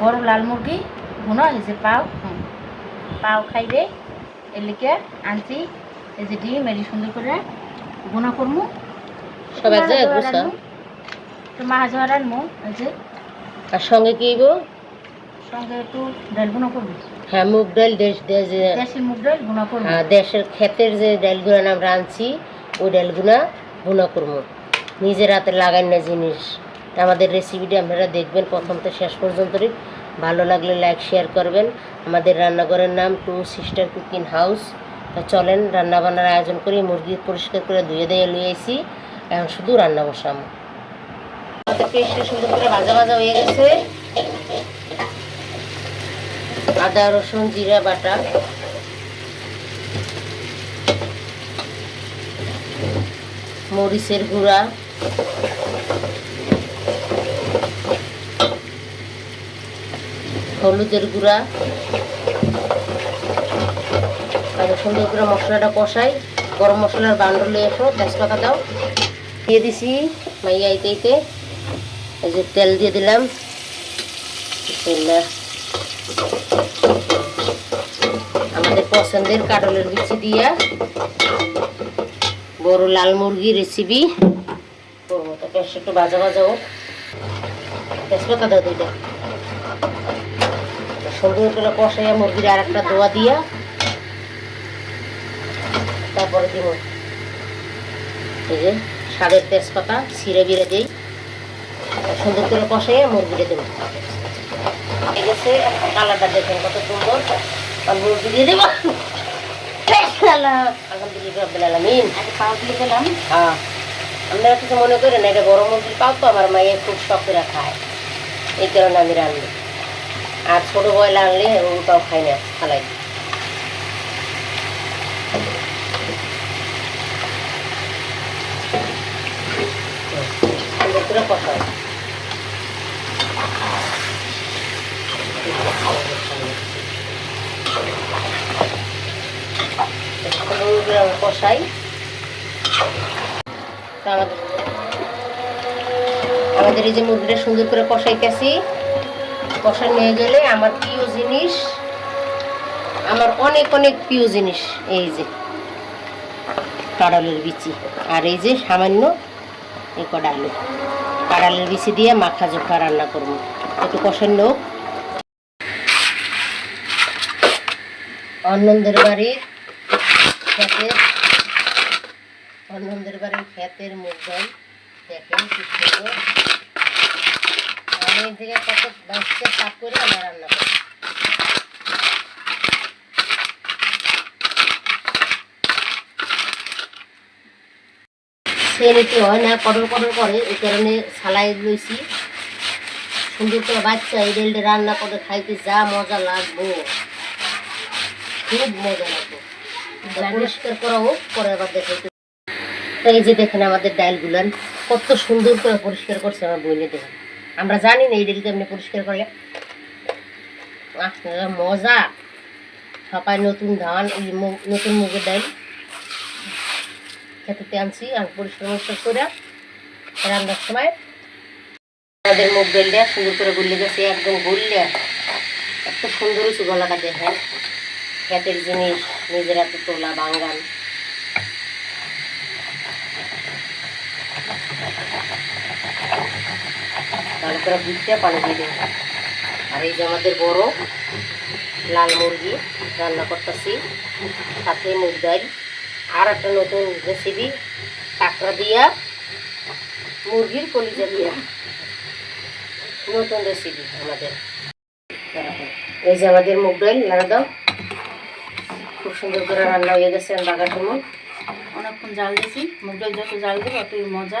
বড় লাল মুরগি ভুনো এই যে পাও পাও খাইবে এর লিগে আনছি এই যে ডিম এটি সুন্দর করে ভুনা করমু। গুছা তো মাছ ধর আনমু এই যে। আর সঙ্গে কি সঙ্গে একটু ডাল ভুনা করব। হ্যাঁ মুগ ডাল দেশ মুগ ডাল করব। হ্যাঁ, দেশের ক্ষেতের যে ডালগুলো আমরা আনছি ওই ডালগুলা ভুনা করব নিজের হাতে লাগাই না জিনিস। আমাদের রেসিপিটা আপনারা দেখবেন প্রথম থেকে শেষ পর্যন্তই ভালো লাগলে লাইক শেয়ার করবেন। আমাদের রান্নাঘরের নাম টু সিস্টার কুকিং হাউস তা চলেন রান্না বান্নার আয়োজন করি, মুরগি পরিষ্কার করে ধুয়ে দিয়ে আইছি এখন শুধু রান্না বসাম। সুন্দর করে ভাজা ভাজা হয়ে গেছে। আদা, রসুন, জিরা, বাটা। মরিচের গুঁড়া। হলুদের গুঁড়া, তারপর সুন্দর করে মশলাটা কষাই, গরম মশলার বান্ডল এসো, তেজপাতা দাও। দিয়ে দিছি মাইয়া আইতে এই যে তেল দিয়ে দিলাম। আমাদের পছন্দের কাটলের বিচি দিয়া বড় লাল মুরগি রেসিপি তো একটু ভাজা ভাজা হোক। তেজপাতা দাও দুইটা। সুন্দর করে কষাইয়া মুরগির আর একটা দোয়া দিয়া তারপরে দিব এই যে স্বাদের তেজপাতা ছিঁড়ে বিড়ে দিই। সুন্দর করে কষাইয়া মুরগিটা দেবো। ঠিক আছে কালারটা দেখেন কত সুন্দর। আর মুরগি দিয়ে দেবো। হ্যাঁ। আপনারা কিছু মনে করেন এটা গরম মুরগির পাও তো আমার মায়ের খুব শখ করে খায়। এই কারণে আমি রান্নি আর ছোট বয়লা আনলে ওটাও খাই না। সুন্দর করে কষাই। আমাদের আমাদের এই যে মুরগিটা সুন্দর করে কষাইতেছি। কষা নিয়ে গেলে আমার প্রিয় জিনিস, আমার অনেক অনেক প্রিয় জিনিস এই যে কাঁড়ালের বিচি আর এই যে সামান্য এই কটা আলু। কাঁড়ালের বিচি দিয়ে মাখা জোখা রান্না করব। একটু কষার হোক অন্নদের বাড়ির ক্ষেতের অন্নদের বাড়ির মুগ ডাল দেখেন থেকে কত বাঁচতে করে আমরা রান্না করি। হয় না কটর কটর করে এই কারণে সালাই লইছি। সুন্দর করে বাচ্চা এই ডেলটা রান্না করে খাইতে যা মজা লাগবো। খুব মজা লাগবে। পরিষ্কার করা হোক পরে আবার দেখাইতে। এই যে দেখেন আমাদের ডালগুলান কত সুন্দর করে পরিষ্কার করছে আমার বইলে দেখেন। আমরা জানি না ডাল কেমনি পরিষ্কার আহ, মজা। সবাই নতুন ধান নতুন মুগের ডাল খেতে আনছি আর পরিষ্কার করে রান্নার সময়। আমাদের মুগ ডালটা সুন্দর করে গুললে গেছে একদম গুললে এত সুন্দর হয়েছে গলাটা দেখেন। ক্ষেতের জিনিস নিজের হাতে তোলা বাঙ্গান ভালো বুঝতে পানি দিয়ে দেবো আর এই যে আমাদের বড় লাল মুরগি রান্না করতেছি, সাথে মুগ ডাল আর একটা নতুন রেসিপি কাঁকড়া দিয়া মুরগির কলিজা দিয়া। নতুন রেসিপি আমাদের। এই যে আমাদের মুগ ডাল লাগা দাও। খুব সুন্দর করে রান্না হয়ে গেছে, বাগার সময় অনেকক্ষণ জাল দিয়েছি। মুগ ডাল যত জাল দেবো অতই মজা।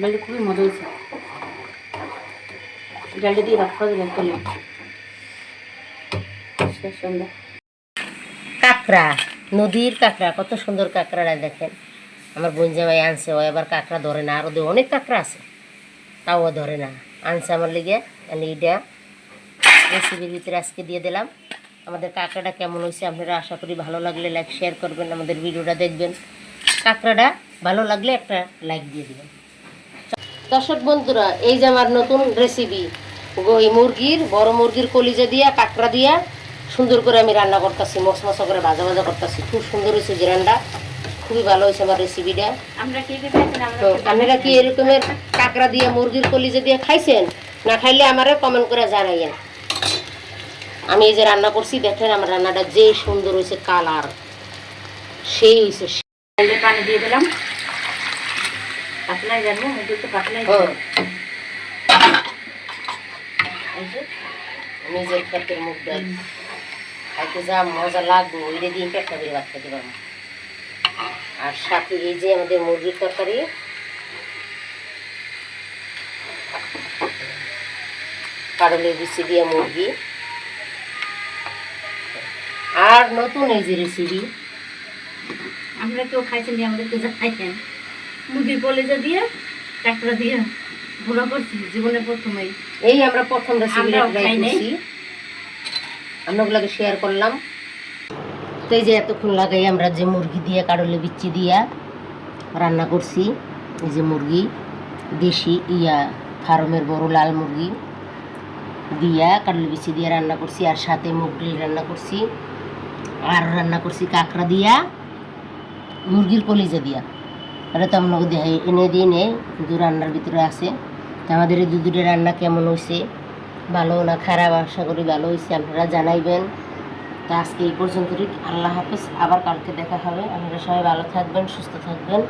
ডালটা খুবই মজা হয়েছে দিয়ে রাখা দিলাম শেষ কাঁকড়া, নদীর কাঁকড়া, কত সুন্দর কাঁকড়াটা দেখেন। আমার বোন জামাই আনছে, ও এবার কাঁকড়া ধরে না, আর ওদের অনেক কাঁকড়া আছে। তাও ও ধরে না। আনছে আমার লিগে আমি এইটা রেসিপির ভিতরে আজকে দিয়ে দিলাম। আমাদের কাঁকড়াটা কেমন হয়েছে আপনারা আশা করি ভালো লাগলে লাইক শেয়ার করবেন, আমাদের ভিডিওটা দেখবেন। কাঁকড়াটা ভালো লাগলে একটা লাইক দিয়ে দিবেন। দর্শক বন্ধুরা এই যে আমার নতুন রেসিপি ওই মুরগির বড় মুরগির কলিজা দিয়া কাঁকড়া দিয়া সুন্দর করে আমি রান্না করতেছি মশমশা করে ভাজা ভাজা করতেছি। খুব সুন্দর হয়েছে যে রান্না। খুবই ভালো হয়েছে আমার রেসিপিটা তো আপনারা কি এরকমের কাঁকড়া দিয়ে মুরগির কলিজা দিয়ে খাইছেন? না খাইলে আমারে কমেন্ট করে জানাইয়েন। আমি এই যে রান্না করছি দেখেন আমার রান্নাটা যে সুন্দর হয়েছে কালার সেই হয়েছে পানি দিয়ে দিলাম। পাতলাই যাব মুরগি তো পাতলাই নিজের ক্ষেতের মুখ ডাল খাইতে যা মজা লাগবে ওইটা দিয়ে পেটটা দিয়ে ভাত খেতে পারব আর সাথে এই যে আমাদের মুরগির তরকারি। কারলের বিচি দিয়ে মুরগি। আর নতুন এই যে রেসিপি আমরা কেউ খাইছেন আমাদেরকে জানাইছেন মুরগির কলেজা দিয়ে কাঁকড়া দিয়ে ভুনা করছি জীবনে প্রথমেই। এই আমরা প্রথম রেসিপিটা ট্রাই করছি। আমরা ওগুলোকে শেয়ার করলাম। তো এই যে এতক্ষণ লাগাই আমরা যে মুরগি দিয়ে কারলে বিচ্ছি দিয়া রান্না করছি এই যে মুরগি দেশি ইয়া ফার্মের বড় লাল মুরগি দিয়া কারলে বিচি দিয়ে রান্না করছি আর সাথে মুগলি রান্না করছি আর রান্না করছি কাঁকড়া দিয়া মুরগির কলিজা দিয়া। এটা তো আপনাকে দেখাই এনে দিয়ে নেই দু রান্নার ভিতরে আসে তো আমাদের এই দুধের রান্না কেমন হয়েছে ভালো না খারাপ? আশা করি ভালো হয়েছে আপনারা জানাইবেন। তা আজকে এই পর্যন্ত আল্লাহ হাফিজ, আবার কালকে দেখা হবে। আপনারা সবাই ভালো থাকবেন, সুস্থ থাকবেন।